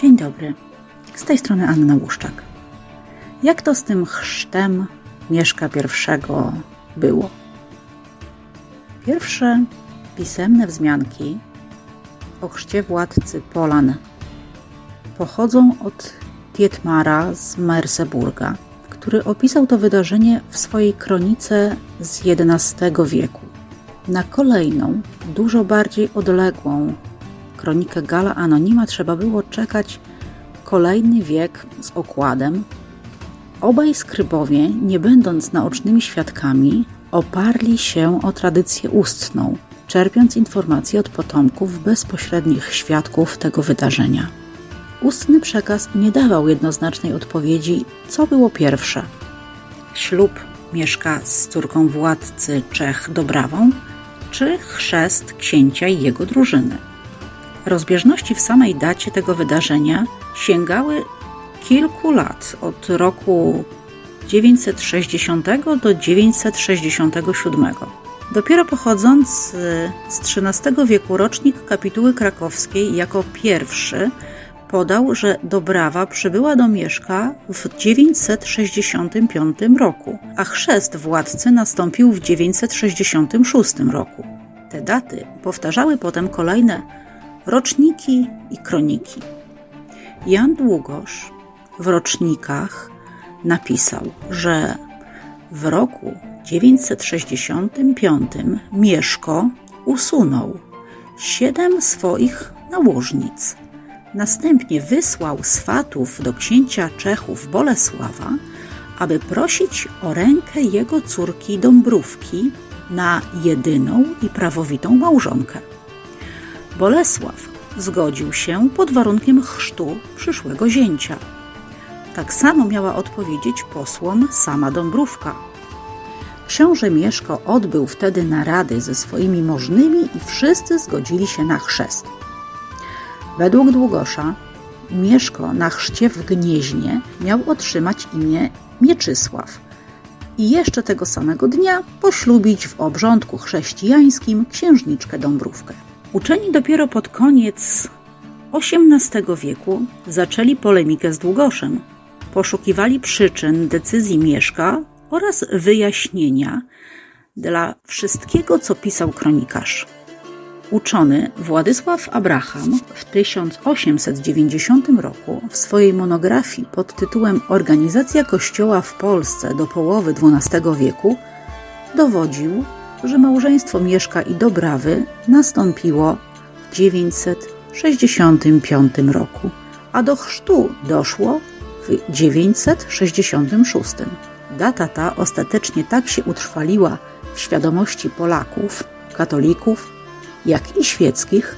Dzień dobry. Z tej strony Anna Łuszczak. Jak to z tym chrztem Mieszka pierwszego było? Pierwsze pisemne wzmianki o chrzcie władcy Polan pochodzą od Dietmara z Merseburga, który opisał to wydarzenie w swojej kronice z XI wieku. Na kolejną, dużo bardziej odległą kronikę Gala Anonima trzeba było czekać kolejny wiek z okładem. Obaj skrybowie, nie będąc naocznymi świadkami, oparli się o tradycję ustną, czerpiąc informacje od potomków bezpośrednich świadków tego wydarzenia. Ustny przekaz nie dawał jednoznacznej odpowiedzi, co było pierwsze. Ślub Mieszka z córką władcy Czech Dobrawą, czy chrzest księcia i jego drużyny. Rozbieżności w samej dacie tego wydarzenia sięgały kilku lat, od roku 960 do 967. Dopiero pochodzący z XIII wieku rocznik kapituły krakowskiej jako pierwszy podał, że Dobrawa przybyła do Mieszka w 965 roku, a chrzest władcy nastąpił w 966 roku. Te daty powtarzały potem kolejne roczniki i kroniki. Jan Długosz w rocznikach napisał, że w roku 965 Mieszko usunął siedem swoich nałożnic. Następnie wysłał swatów do księcia Czechów Bolesława, aby prosić o rękę jego córki Dąbrówki na jedyną i prawowitą małżonkę. Bolesław zgodził się pod warunkiem chrztu przyszłego zięcia. Tak samo miała odpowiedzieć posłom sama Dąbrówka. Książę Mieszko odbył wtedy narady ze swoimi możnymi i wszyscy zgodzili się na chrzest. Według Długosza Mieszko na chrzcie w Gnieźnie miał otrzymać imię Mieczysław i jeszcze tego samego dnia poślubić w obrządku chrześcijańskim księżniczkę Dąbrówkę. Uczeni dopiero pod koniec XVIII wieku zaczęli polemikę z Długoszem. Poszukiwali przyczyn decyzji Mieszka oraz wyjaśnienia dla wszystkiego, co pisał kronikarz. Uczony Władysław Abraham w 1890 roku w swojej monografii pod tytułem Organizacja Kościoła w Polsce do połowy XII wieku dowodził, że małżeństwo Mieszka i Dobrawy nastąpiło w 965 roku, a do chrztu doszło w 966. Data ta ostatecznie tak się utrwaliła w świadomości Polaków, katolików, jak i świeckich,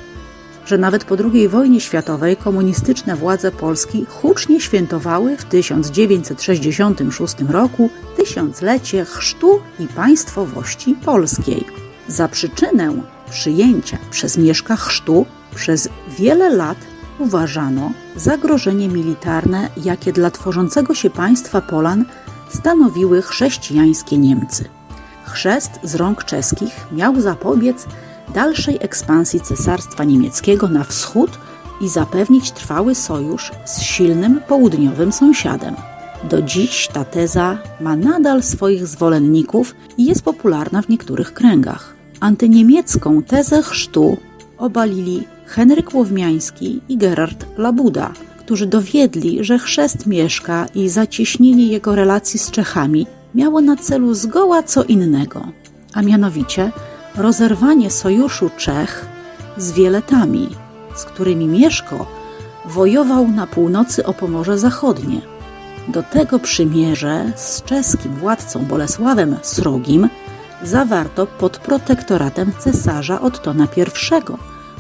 że nawet po II wojnie światowej komunistyczne władze Polski hucznie świętowały w 1966 roku tysiąclecie chrztu i państwowości polskiej. Za przyczynę przyjęcia przez Mieszka chrztu przez wiele lat uważano zagrożenie militarne, jakie dla tworzącego się państwa Polan stanowiły chrześcijańskie Niemcy. Chrzest z rąk czeskich miał zapobiec dalszej ekspansji Cesarstwa Niemieckiego na wschód i zapewnić trwały sojusz z silnym południowym sąsiadem. Do dziś ta teza ma nadal swoich zwolenników i jest popularna w niektórych kręgach. Antyniemiecką tezę chrztu obalili Henryk Łowmiański i Gerard Labuda, którzy dowiedli, że chrzest Mieszka i zacieśnienie jego relacji z Czechami miało na celu zgoła co innego, a mianowicie rozerwanie sojuszu Czech z Wieletami, z którymi Mieszko wojował na północy o Pomorze Zachodnie. Do tego przymierze z czeskim władcą Bolesławem Srogim zawarto pod protektoratem cesarza Ottona I,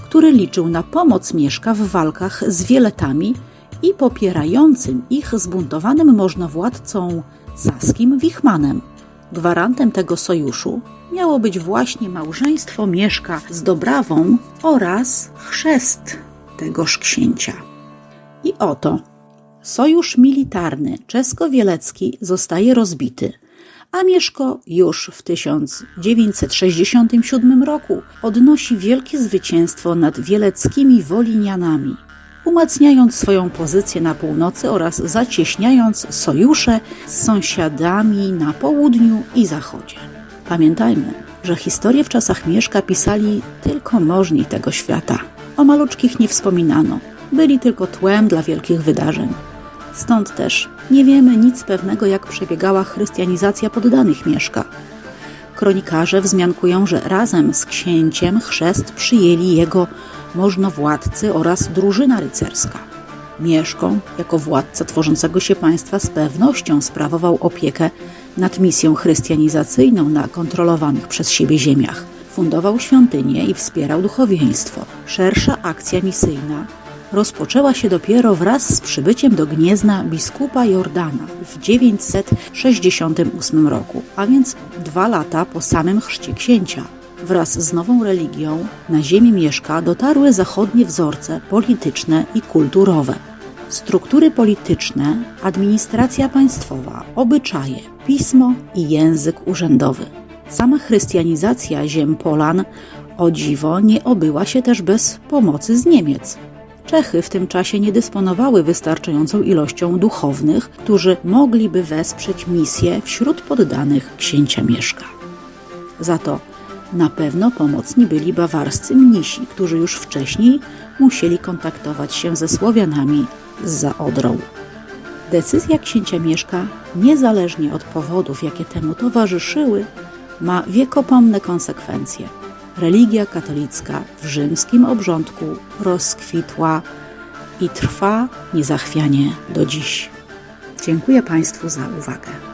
który liczył na pomoc Mieszka w walkach z Wieletami i popierającym ich zbuntowanym możnowładcą saskim Wichmanem. Gwarantem tego sojuszu miało być właśnie małżeństwo Mieszka z Dobrawą oraz chrzest tegoż księcia. I oto sojusz militarny czesko-wielecki zostaje rozbity, a Mieszko już w 1967 roku odnosi wielkie zwycięstwo nad wieleckimi Wolinianami. Umacniając swoją pozycję na północy oraz zacieśniając sojusze z sąsiadami na południu i zachodzie. Pamiętajmy, że historię w czasach Mieszka pisali tylko możni tego świata. O maluczkich nie wspominano, byli tylko tłem dla wielkich wydarzeń. Stąd też nie wiemy nic pewnego, jak przebiegała chrystianizacja poddanych Mieszka. Kronikarze wzmiankują, że razem z księciem chrzest przyjęli jego możnowładcy oraz drużyna rycerska. Mieszko, jako władca tworzącego się państwa, z pewnością sprawował opiekę nad misją chrystianizacyjną na kontrolowanych przez siebie ziemiach. Fundował świątynie i wspierał duchowieństwo. Szersza akcja misyjna rozpoczęła się dopiero wraz z przybyciem do Gniezna biskupa Jordana w 968 roku, a więc dwa lata po samym chrzcie księcia. Wraz z nową religią na ziemi Mieszka dotarły zachodnie wzorce polityczne i kulturowe. Struktury polityczne, administracja państwowa, obyczaje, pismo i język urzędowy. Sama chrystianizacja ziem Polan o dziwo nie obyła się też bez pomocy z Niemiec. Czechy w tym czasie nie dysponowały wystarczającą ilością duchownych, którzy mogliby wesprzeć misję wśród poddanych księcia Mieszka. Za to na pewno pomocni byli bawarscy mnisi, którzy już wcześniej musieli kontaktować się ze Słowianami za Odrą. Decyzja księcia Mieszka, niezależnie od powodów, jakie temu towarzyszyły, ma wiekopomne konsekwencje. Religia katolicka w rzymskim obrządku rozkwitła i trwa niezachwianie do dziś. Dziękuję Państwu za uwagę.